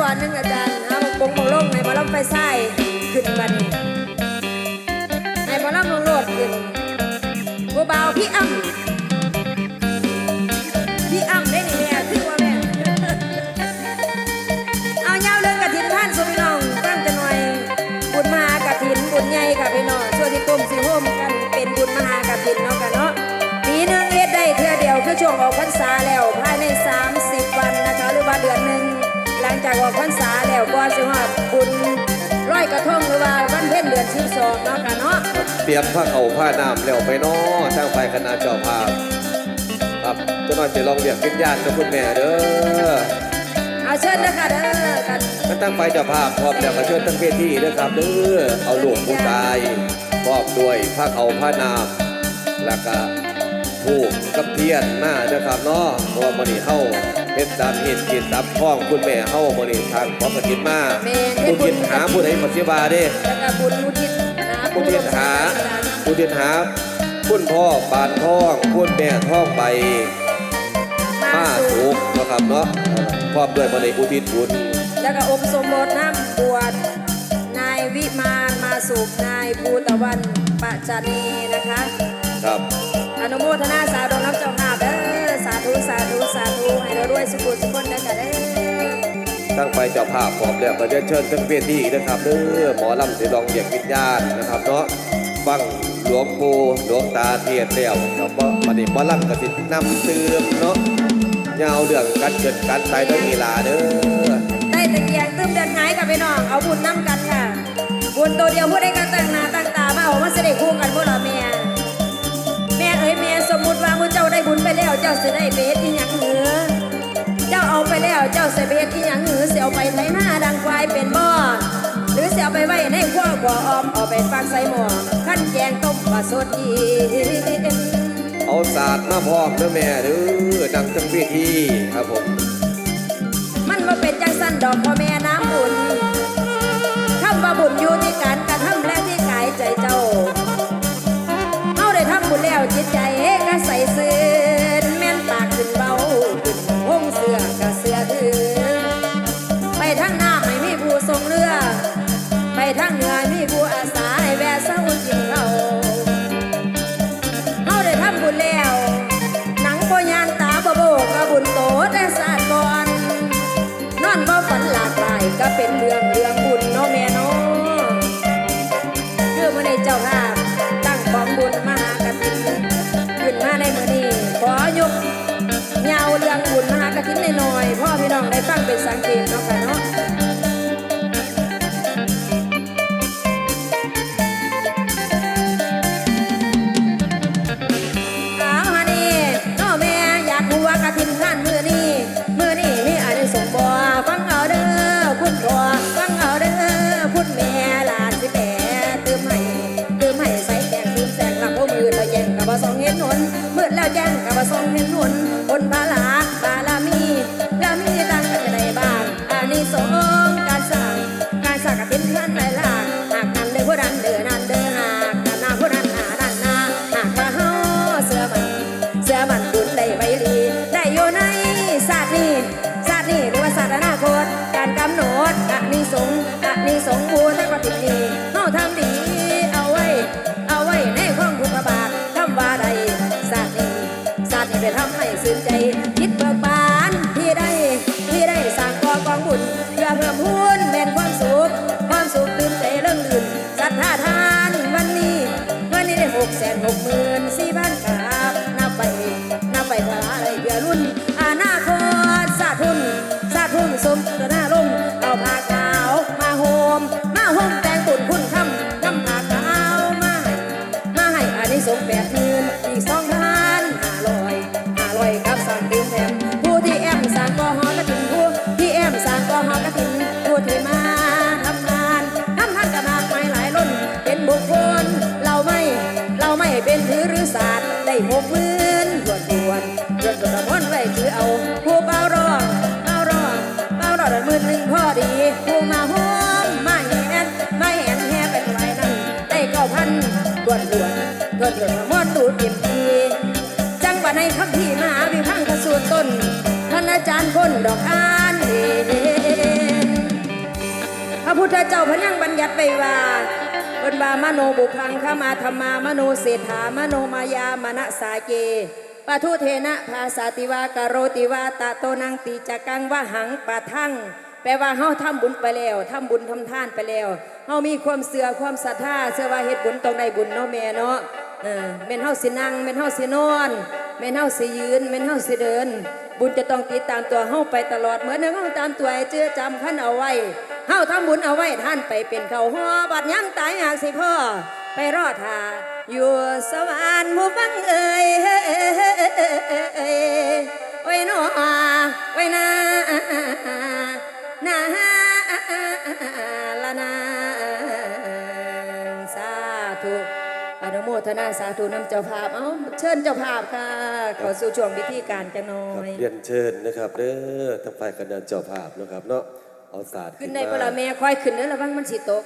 ก่อนหนึงอาจารย์เอาบงบงลงในบอลลำไฟไส้ขึ้นบันในบอลำลงโลดขึ้นผู้เบาพี่อ้ำพี่อ้ำได้นี่แม่คือว่าแม่เอาเงาเรื่องกระถินท่านสุพี่น้องตั้งจะหน่อยบุญมหากระถินบุญใหญ่ค่ะพี่น้องส่วนที่กรมสีห่มกันเป็นบุญมหากระถินเนาะกันเนาะปีหนึ่งเฮ็ดได้เทื่อเดียวคือช่วงออกพรรษาแล้วภายใน 30 วันนะคะหรือว่าเดือนหนึ่ง ลังจากออกพรรษาแล้วก็สิฮอดบุญร้อยกระทงหรือว่าวันเพ็ญเดือน12เนาะกันเนาะเตรียมผ้าเขาผ้าน้ำแล้วไปเนาะทางไปคณะเจ้าภาพครับเจ้าน่อยจะลองเรียกวิญญาณกับคุณแม่เด้อเอาเชิญเด้อค่ะเด้อกันมันตั้งไปเจ้าภาพพร้อมแล้วก็เชิญทั้งเวทีเด้อครับเด้อเอาหลวงผู้ตายพร้อมด้วยผ้าเขาผ้าน้ำแล้วก็ผูกกับเทียนมาเด้อครับเนาะเพราะว่ามื้อนี้เฮา เฮ็ดตามเหตุกิจตามข้องคุณแม่เฮามื้อนี้ทางขอกฐินมาแม่นเฮ็ผู้ดบุทิญนหาผู้ใดมาสิบาเด้ แล้วก็บุญอุทิศหาผู้ทินหาผู้ร่วมสร้างสรรค์ผู้ทินหาคุณพ่อปานท่องคุณแม่ท่องใบมามาสู่สุกนะครับเนาะพร้อมด้วยมาในอุทิศบุญแล้วก็อบสมบทน้ำบวชนายวิมานมาสุขนายภูตะวันปะจันีนะคะ ครับ อนุโมทนาสาธุน้ำเจ้า วยสุขุสุขคนเด้อค่ะเด้อตั้งไปเจ้าภาพพร้อมแล้วก็จะเชิญทั้งเวทีนะครับเด้อหมอลำสิลองเรียกวิญญาณนะครับเนาะฟังหลวงปู่หลวงตาเทียนแล้วครับว่ามันนี้หมอลำก็สินำเติมเนาะยาวเรื่องการเกิดการตายด้วยกีฬาเด้อได้ตะเกียงตื้มเดินหายกับพี่น้องเอาบุญน้ำกันค่ะบุญตัวเดียวผู้ใดก็ตั้งหน้าตั้งตามาเอามาเสด็จคู่กันพวกเราแม่แม่เอ้ยแม่สมมุติว่ามุเจ้าได้บุญไปแล้วเจ้าสิได้ไปเฮ็ดอีหยัง แล้วเจ้าเสียไปเฮ็ดอีหยังหือเสียเอาไปไถหน้าดังควายเป็นบ่อหรือเสียเอาไปไว้ในขั้วกัวออมเอาไปฟักใส่หม้อขั้นแกงต้มปลาสดอีเอาศาสตร์มาพร้อมเด้อแม่เด้อนั่งทั้งเวทีครับผม มันมาเป็นจังสั้นดอกพ่อแม่น้ำบุญ องได้ฟังเป็นสังเกตเนาะค่ะเนาะเอาฮะนี่น้อแม่อยากรู้ว่ากฐินท่านมือนี้มือนี้มีอะไรสมบ่ฟังเอาเด้อคุณพ่อฟังเอาเด้อคุณแม่หลานสิแปะตื่มให้เตื่มให้ใส่แกงตื่มแสงหลับโอ้มือแล้วแย่งกับว่าสองเห็นหนมืดแล้วแย่งกับว่าสองเห็นหนคนบาลาบา นิสงอะนิสงบูทั้งปฏินี้เฮาทำดี เอาไว้ เอาไว้ในความพุทธบาทคำว่าใดศาสตร์นี้ศาสตร์นี้ไปทำให้สื่นใจ คิดเบิกบานที่ได้ ที่ได้สร้างกองกองบุญเพื่อเพิ่มพูนแม่นความสุข ความสุขตื่นใจเรื่องลื่นศรัทธาทานวันนี้วันนี้ได้หกแสนหกหมื่น สงแปดหมื่นอีกสองพันห้าร้อยห้าร้อยกับสั่งดื่มแถมผู้ที่แอมสั่งก็ฮอกระถินผู้ที่แอมสั่งก็ฮอกระถินผู้ที่มาทำงานทำทานกันมากมายหลายล้น เป็นบุคคลเราไม่เราไม่เป็นถือหรือศาสตร์ได้หกหมื่นด่วด่วด่วด่วนมอนไว้ถือเอาผู้เบารองเบารองเบารองได้หมื่นหนึ่งพอดีผู้มาโฮมมาแหนมาแหนแห่เป็นไรนั้นได้เก้าพันด่วด่วน ด่วนด่วนมอนตูดเต็มทีจังหวัดในคำที่มหาวิพังกระสูนต้นท่านอาจารย์คนดอกอานเด่นระพุทธเจ้าพระยังบัญญัติไว้ว่าเพิ่นว่ามโนบุพังขมาธรรมามโนเศรษฐามโนมายามณสาเกปะทุเทนะภาสาติวากโรติวาตะโตนังติจักกังวะหังปะทังแปลว่าเฮาทำบุญไปแล้วทำบุญทำทานไปแล้วเฮามีความเสื่อความศรัทธาเชื่อว่าเฮ็ดบุญต้องได้บุญเนาะแม่เนาะ เออแม่นเฮาสินั่งแม่นเฮาสินอนแม่นเฮาสิยืนแม่นเฮาสิเดิน บุญจะต้องติดตามตัวเฮาไปตลอดเหมือนเฮาตามตัวไอ้เจือจำขันเอาไว้เฮาทำบุญเอาไว้ท่านไปเป็นเขาหอบัดย้ำตายหากสิพ่อไปรอดทาอยู่สวรรค์หมู่ฟังเอ่ยโอ้ยน้อโอ้ยนานา ทนาสาธุนำเจ้าภาพ เอ้าเชิญเจ้าภาพค่ะเข้าสู่ช่วงพิธีการจังหน่อครับย เรียนเชิญนะครับเด้อทั้งฝ่ายคณะเจ้าภาพนะครับเนาะเอาศาสตร์ขึ้นได้เวลาแม่ค่อยขึ้นเด้อระวังมันสิตก